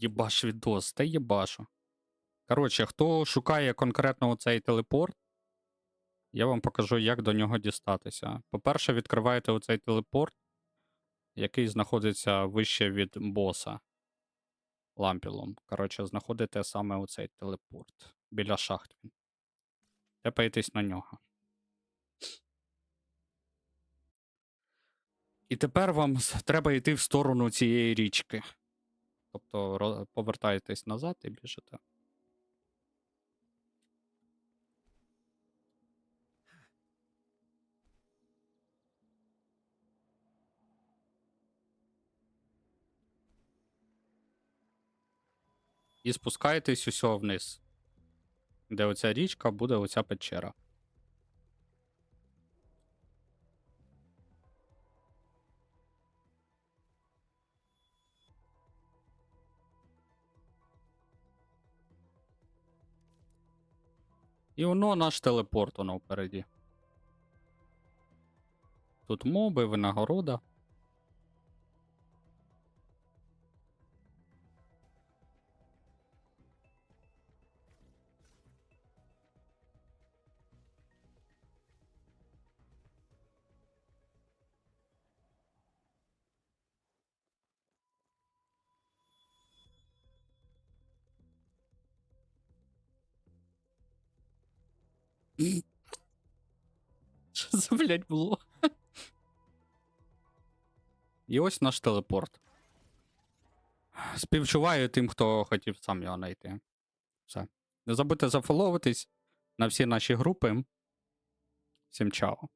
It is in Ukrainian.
Єбаш відос, та єбашу. Коротше, хто шукає конкретно цей телепорт, я вам покажу, як до нього дістатися. По-перше, відкриваєте оцей телепорт, який знаходиться вище від боса лампілом. Коротше, знаходите саме оцей телепорт біля шахт. він. Тепаєтесь на нього. І тепер вам треба йти в сторону цієї річки. Тобто повертаєтесь назад і біжите. І спускаєтесь усього вниз. Де оця річка, буде оця печера. І воно наш телепорт, воно впереді. Тут моби, винагорода. Що це, блядь, було? І ось наш телепорт. Співчуваю тим, хто хотів сам його знайти. Все. Не забудьте зафоловитись на всі наші групи. Всім чао.